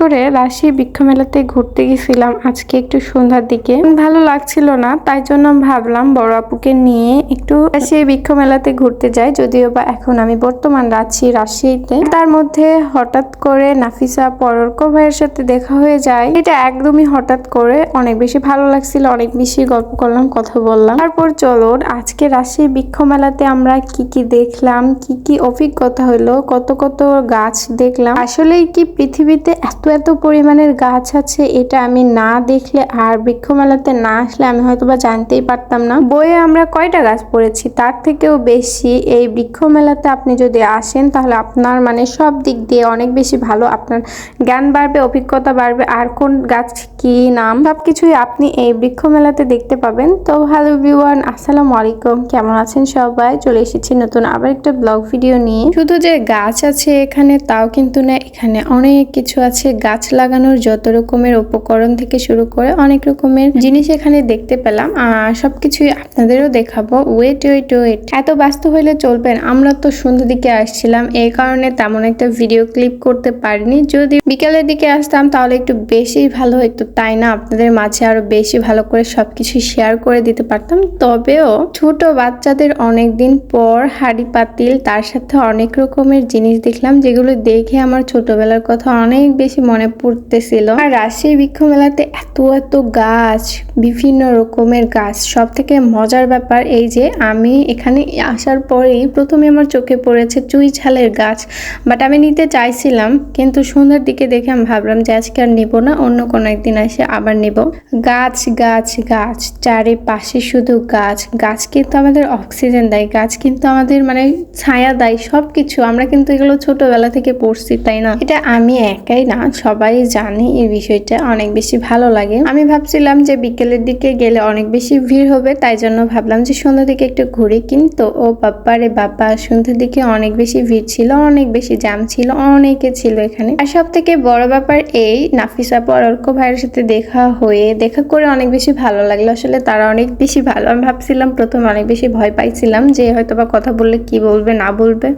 করে রাজশাহী বৃক্ষ মেলাতে ঘুরতে গেছিলাম আজকে একটু সন্ধ্যার দিকে। ভালো লাগছিল না, তাই জন্য ভাবলাম বড় আপুকে নিয়ে একটু রাজশাহী বৃক্ষ মেলাতে ঘুরতে যাই, যদিও বা এখন আমি বর্তমান রাজশাহী রাজশাহীতে তার মধ্যে হঠাৎ করে নাফিসা পরর্ক ভাইয়ের সাথে দেখা হয়ে যায়। এটা একদমই হঠাৎ করে অনেক বেশি ভালো লাগছিল, অনেক বেশি গল্প করলাম, কথা বললাম। তারপর চলো, আজকে রাজশাহী বৃক্ষ মেলাতে আমরা কি কি দেখলাম, কি কি অভিজ্ঞতা হলো, কত কত গাছ দেখলাম। আসলেই কি পৃথিবীতে এত এত পরিমাণের গাছ আছে, এটা আমি না দেখলে আর বৃক্ষ মেলাতে না আসলে আমি হয়তো বা জানতেই পারতাম না। বইয়ে আমরা কয়টা গাছ পড়েছি? তার থেকেও বেশি এই বৃক্ষ মেলাতে আপনি যদি আসেন, তাহলে আপনার মানে সব দিক দিয়ে অনেক বেশি ভালো। আপনার জ্ঞান বাড়বে, অভিজ্ঞতা বাড়বে, আর কোন গাছ কি নাম? সবকিছুই আপনি এই বৃক্ষ মেলাতে দেখতে পাবেন। তো হ্যালো ভিওয়ান আসসালামু আলাইকুম। কেমন আছেন সবাই? চলে এসেছি নতুন আবার একটা ব্লগ ভিডিও নিয়ে। শুধু যে গাছ আছে এখানে, তাও কিন্তু না, এখানে অনেক কিছু আছে। গাছ লাগানোর যত রকমের উপকরণ থেকে শুরু করে অনেক রকমের জিনিস এখানে দেখতে পেলাম। আর সবকিছুই আপনাদেরও দেখাবো। ওয়েট ওয়েট ওয়েট এত ব্যস্ত হইলে চলবেন আমরা তো সন্ধ্যা দিকে আসছিলাম। এই কারণে তেমন একটা ভিডিও ক্লিপ করতে পারিনি। যদি বিকেলের দিকে আসতাম তাহলে একটু বেশি ভালো হতো তাই না? আপনাদের মাঝে আরও বেশি ভালো করে সবকিছু শেয়ার করে দিতে পারতাম। তবেও ছোট বাচ্চাদের অনেক দিন পর হাড়ি পাতিল, তার সাথে অনেক রকমের জিনিস দেখলাম, যেগুলো দেখে আমার ছোটবেলার কথা অনেক বেশি মনে পড়তেছিল। আর রাজশাহী বৃক্ষ মেলাতে এত এত গাছ, বিভিন্ন রকমের গাছ। সব থেকে মজার ব্যাপার এই যে, আমি এখানে আসার পরেই প্রথমে আমার চোখে পড়েছে চুই ঝালের গাছ বাট আমি নিতে চাইছিলাম, কিন্তু সন্ধ্যার দিকে দেখে আমি ভাবলাম যে আজকে আর নিবো না, অন্য কোনো একদিন এসে আবার নিব। গাছ গাছ গাছ, চারিপাশে শুধু গাছ। গাছ কিন্তু আমাদের অক্সিজেন দেয়, গাছ কিন্তু আমাদের মানে ছায়া দেয় সব কিছু আমরা কিন্তু এগুলো ছোটবেলা থেকে পড়ছি, তাই না? এটা আমি একাই না সবাই জানে এই বিষয়টা, অনেক বেশি ভালো লাগে। আমি ভাবছিলাম যে বিকেলের দিকে গেলে অনেক বেশি ভিড় হবে, তাই জন্য ভাবলাম যে সন্ধ্যার দিকে একটু ঘুরি কিন্তু ও বাপ্পা রে বাপ্পা, সন্ধ্যার দিকে অনেক বেশি ভিড় ছিল, অনেক বেশি জ্যাম ছিল, অনেকে ছিল এখানে। আর সব থেকে বড় ব্যাপার এই, নাফিসা পরর্ক ভাইয়ের সাথে দেখা হয়ে, দেখা করে অনেক বেশি ভালো লাগল। আসলে তারা অনেক বেশি ভালো। আমি ভাবছিলাম প্রথম অনেক বেশি ভয় পাইছিলাম যে হয়তো বা কথা বললে কি বলবে, না বলবে।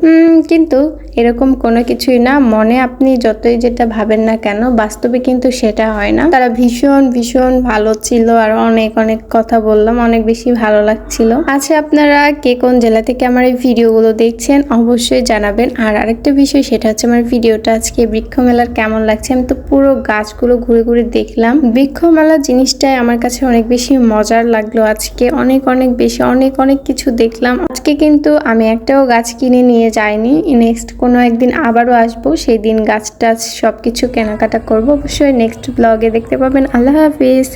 কিন্তু এরকম কোনো কিছুই না। মনে আপনি যতই যেটা ভাবেন না কেন, বাস্তবে কিন্তু সেটা হয় না। তারা ভীষণ ভীষণ ভালো ছিল আর অনেক অনেক কথা বললাম, অনেক বেশি ভালো লাগছিল। আচ্ছা আপনারা কে কোন জেলা থেকে আমার এই ভিডিওগুলো দেখছেন, অবশ্যই জানাবেন। আর আরেকটা বিষয়, সেটা হচ্ছে আমার ভিডিওটা আজকে বৃক্ষ মেলার কেমন লাগছে, আমি তো পুরো গাছগুলো ঘুরে ঘুরে দেখলাম। বৃক্ষ মেলা জিনিসটাই আমার কাছে অনেক বেশি মজার লাগল আজকে, অনেক অনেক বেশি, অনেক অনেক কিছু দেখলাম। আজকে কিন্তু আমি একটাও গাছ কিনে নিয়ে যাইনি নেক্সট কোনো একদিন আবারও আসব, সেই দিন গাছ টাছ সবকিছু কেনাকাটা করব। অবশ্যই নেক্সট ব্লগে দেখতে পাবেন। আল্লাহ হাফিজ।